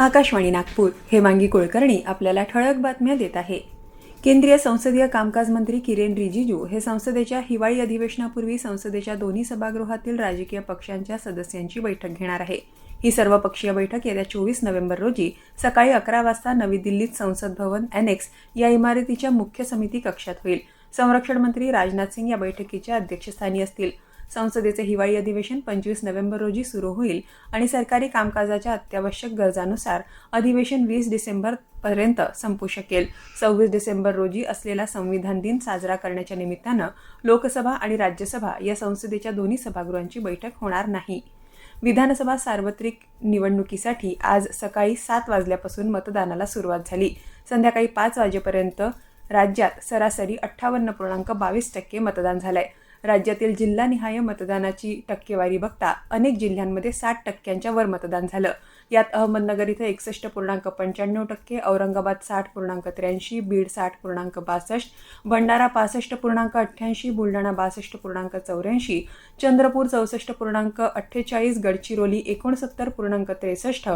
आकाशवाणी नागपूर हेमांगी कुलकर्णी आपल्याला ठळक बातम्या देत आहे. केंद्रीय संसदीय कामकाज मंत्री किरेन रिजिजू हे संसदेच्या हिवाळी अधिवेशनापूर्वी संसदेच्या दोन्ही सभागृहातील राजकीय पक्षांच्या सदस्यांची बैठक घेणार आहे. ही सर्वपक्षीय बैठक येत्या चोवीस नोव्हेंबर रोजी सकाळी अकरा वाजता नवी दिल्लीत संसद भवन एनेक्स या इमारतीच्या मुख्य समिती कक्षात होईल. संरक्षण मंत्री राजनाथ सिंग या बैठकीच्या अध्यक्षस्थानी असतील. संसदेचे हिवाळी अधिवेशन पंचवीस नोव्हेंबर रोजी सुरू होईल आणि सरकारी कामकाजाच्या अत्यावश्यक गरजानुसार अधिवेशन वीस डिसेंबर पर्यंत संपू शकेल. सव्वीस डिसेंबर रोजी असलेला संविधान दिन साजरा करण्याच्या निमित्तानं लोकसभा आणि राज्यसभा या संसदेच्या दोन्ही सभागृहांची बैठक होणार नाही. विधानसभा सार्वत्रिक निवडणुकीसाठी आज सकाळी सात वाजल्यापासून मतदानाला सुरुवात झाली. संध्याकाळी पाच वाजेपर्यंत राज्यात सरासरी अठ्ठावन्न पूर्णांक बावीस टक्के मतदान झालंय. राज्यातील जिल्हानिहाय मतदानाची टक्केवारी बघता अनेक जिल्ह्यांमध्ये साठ टक्क्यांच्या वर मतदान झालं. यात अहमदनगर इथं एकसष्ट पूर्णांक पंच्याण्णव टक्के औरंगाबाद साठ पूर्णांक त्र्याऐंशी बीड साठ पूर्णांक बासष्ट भंडारा पासष्ट पूर्णांक अठ्ठ्याऐंशी बुलढाणा बासष्ट पूर्णांक चौऱ्याऐंशी चंद्रपूर चौसष्ट पूर्णांक अठ्ठेचाळीस गडचिरोली एकोणसत्तर पूर्णांक त्रेसष्ट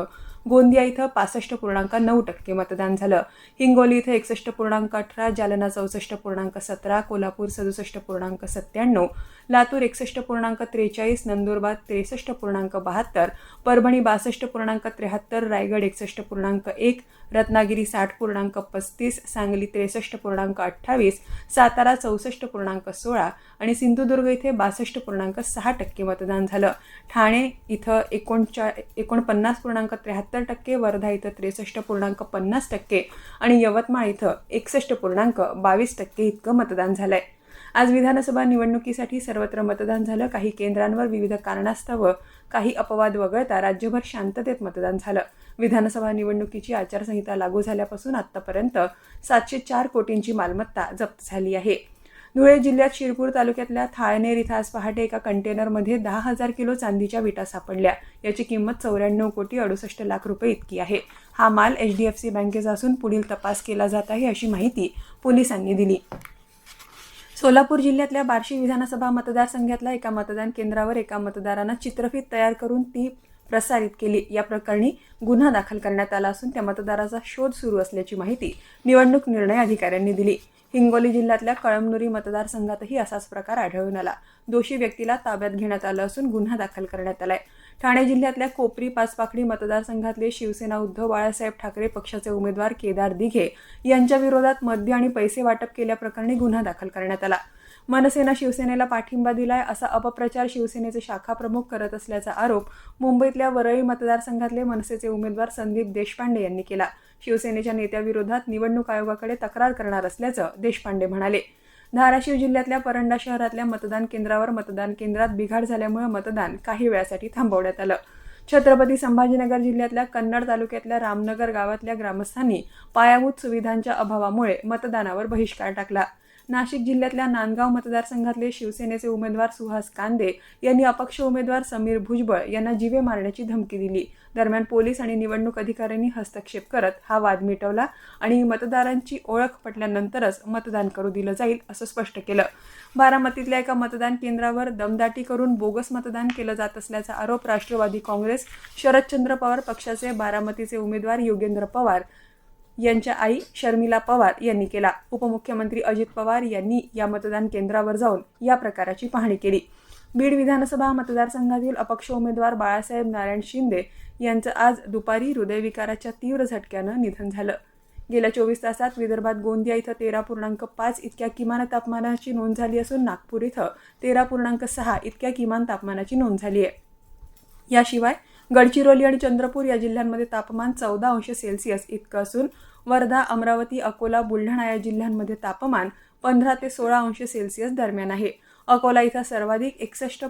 गोंदिया इथं पासष्ट पूर्णांक नऊ टक्के मतदान झालं. हिंगोली इथं एकसष्ट पूर्णांक अठरा जालना चौसष्ट पूर्णांक सतरा कोल्हापूर सदुसष्ट पूर्णांक सत्त्याण्णव लातूर एकसष्ट पूर्णांक त्रेचाळीस नंदुरबार त्रेसष्ट पूर्णांक बहात्तर परभणी बासष्ट पूर्णांक त्र्याहत्तर रायगड एकसष्ट पूर्णांक एक रत्नागिरी साठ पूर्णांक पस्तीस सांगली त्रेसष्ट पूर्णांक अठ्ठावीस सातारा चौसष्ट पूर्णांक सोळा आणि सिंधुदुर्ग इथे बासष्ट पूर्णांक सहा टक्के मतदान झालं. ठाणे इथं एकोणचा एकोणपन्नास पूर्णांक त्र्याहत्तर सत्तर टक्के वर्धा इथं त्रेसष्ट पूर्णांक पन्नास टक्के आणि यवतमाळ इथं एकसष्ट पूर्णांक बावीस टक्के इतकं मतदान झालंय. आज विधानसभा निवडणुकीसाठी सर्वत्र मतदान झालं. काही केंद्रांवर विविध कारणास्तव काही अपवाद वगळता राज्यभर शांततेत मतदान झालं. विधानसभा निवडणुकीची आचारसंहिता लागू झाल्यापासून आतापर्यंत सातशे चार कोटींची मालमत्ता जप्त झाली आहे. धुळे जिल्ह्यात शिरपूर तालुक्यातल्या थाळनेर इथं आज पहाटे एका कंटेनरमध्ये दहा हजार किलो चांदीच्या विटा सापडल्या. याची किंमत चौऱ्याण्णव कोटी अडुसष्ट लाख रुपये इतकी आहे. हा माल एच डी एफ सी बँकेचा असून पुढील तपास केला जात आहे अशी माहिती पोलिसांनी दिली. सोलापूर जिल्ह्यातल्या बार्शी विधानसभा मतदारसंघातल्या एका मतदान केंद्रावर एका मतदारानं चित्रफित तयार करून ती प्रसारित केली. या प्रकरणी गुन्हा दाखल करण्यात आला असून त्या मतदाराचा शोध सुरू असल्याची माहिती निवडणूक निर्णय अधिकाऱ्यांनी दिली. हिंगोली जिल्ह्यातल्या कळमनुरी मतदारसंघातही असाच प्रकार आढळून आला. दोषी व्यक्तीला ताब्यात घेण्यात आलं असून गुन्हा दाखल करण्यात आलाय. ठाणे जिल्ह्यातल्या कोपरी पाचपाखडी मतदारसंघातले शिवसेना उद्धव बाळासाहेब ठाकरे पक्षाचे उमेदवार केदार दिघे यांच्या विरोधात मद्य आणि पैसे वाटप केल्याप्रकरणी गुन्हा दाखल करण्यात आला. मनसेनं शिवसेनेला पाठिंबा दिलाय असा अपप्रचार शिवसेनेचे शाखा प्रमुख करत असल्याचा आरोप मुंबईतल्या वरळी मतदारसंघातले मनसेचे उमेदवार संदीप देशपांडे यांनी केला. शिवसेनेच्या नेत्याविरोधात निवडणूक आयोगाकडे तक्रार करणार असल्याचं देशपांडे म्हणाले. धाराशिव जिल्ह्यातल्या परंडा शहरातल्या मतदान केंद्रावर मतदान केंद्रात बिघाड झाल्यामुळे मतदान काही वेळासाठी थांबवण्यात आलं. छत्रपती संभाजीनगर जिल्ह्यातल्या कन्नड तालुक्यातल्या रामनगर गावातल्या ग्रामस्थांनी पायाभूत सुविधांच्या अभावामुळे मतदानावर बहिष्कार टाकला. नाशिक जिल्ह्यातल्या नांदगाव मतदारसंघातले शिवसेनेचे उमेदवार सुहास कांदे यांनी अपक्ष उमेदवार समीर भुजबळ यांना जीवे मारण्याची धमकी दिली. दरम्यान पोलीस आणि निवडणूक अधिकाऱ्यांनी हस्तक्षेप करत हा वाद मिटवला आणि मतदारांची ओळख पटल्यानंतरच मतदान करू दिलं जाईल असं स्पष्ट केलं. बारामतीतल्या एका मतदान केंद्रावर दमदाटी करून बोगस मतदान केलं जात असल्याचा आरोप राष्ट्रवादी काँग्रेस शरदचंद्र पवार पक्षाचे बारामतीचे उमेदवार योगेंद्र पवार यांच्या आई शर्मिला पवार यांनी केला. उपमुख्यमंत्री अजित पवार यांनी या मतदान केंद्रावर जाऊन या प्रकाराची पाहणी केली. बीड विधानसभा मतदारसंघातील अपक्ष उमेदवार बाळासाहेब नारायण शिंदे यांचं आज दुपारी हृदयविकाराच्या तीव्र झटक्यानं निधन झालं. गेल्या चोवीस तासात विदर्भात गोंदिया इथं तेरा पूर्णांक पाच इतक्या किमान तापमानाची नोंद झाली असून नागपूर इथं तेरा पूर्णांक सहा इतक्या किमान तापमानाची नोंद झाली आहे. याशिवाय गडचिरोली आणि चंद्रपूर या जिल्ह्यांमध्ये तापमान चौदा अंश सेल्सिअस इतकं असून वर्धा अमरावती अकोला बुलढाणा या जिल्ह्यांमध्ये तापमान पंधरा ते सोळा अंश सेल्सिअस दरम्यान आहे. अकोला इथं सर्वाधिक एकसष्ट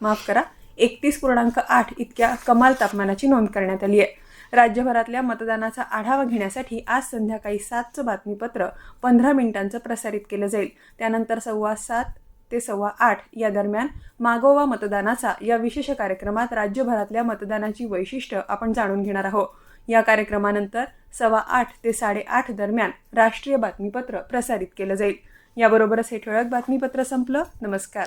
माफ करा एकतीस पूर्णांक आठ इतक्या कमाल तापमानाची नोंद करण्यात आली आहे. राज्यभरातल्या मतदानाचा आढावा घेण्यासाठी आज संध्याकाळी सातचं बातमीपत्र पंधरा मिनिटांचं प्रसारित केलं जाईल. त्यानंतर सव्वा सात ते सव्वा आठ या दरम्यान मागोवा मतदानाचा या विशेष कार्यक्रमात राज्यभरातल्या मतदानाची वैशिष्ट्य आपण जाणून घेणार आहोत. या कार्यक्रमानंतर सव्वा आठ ते साडेआठ दरम्यान राष्ट्रीय बातमीपत्र प्रसारित केलं जाईल. याबरोबरच हे ठळक बातमीपत्र संपलं. नमस्कार.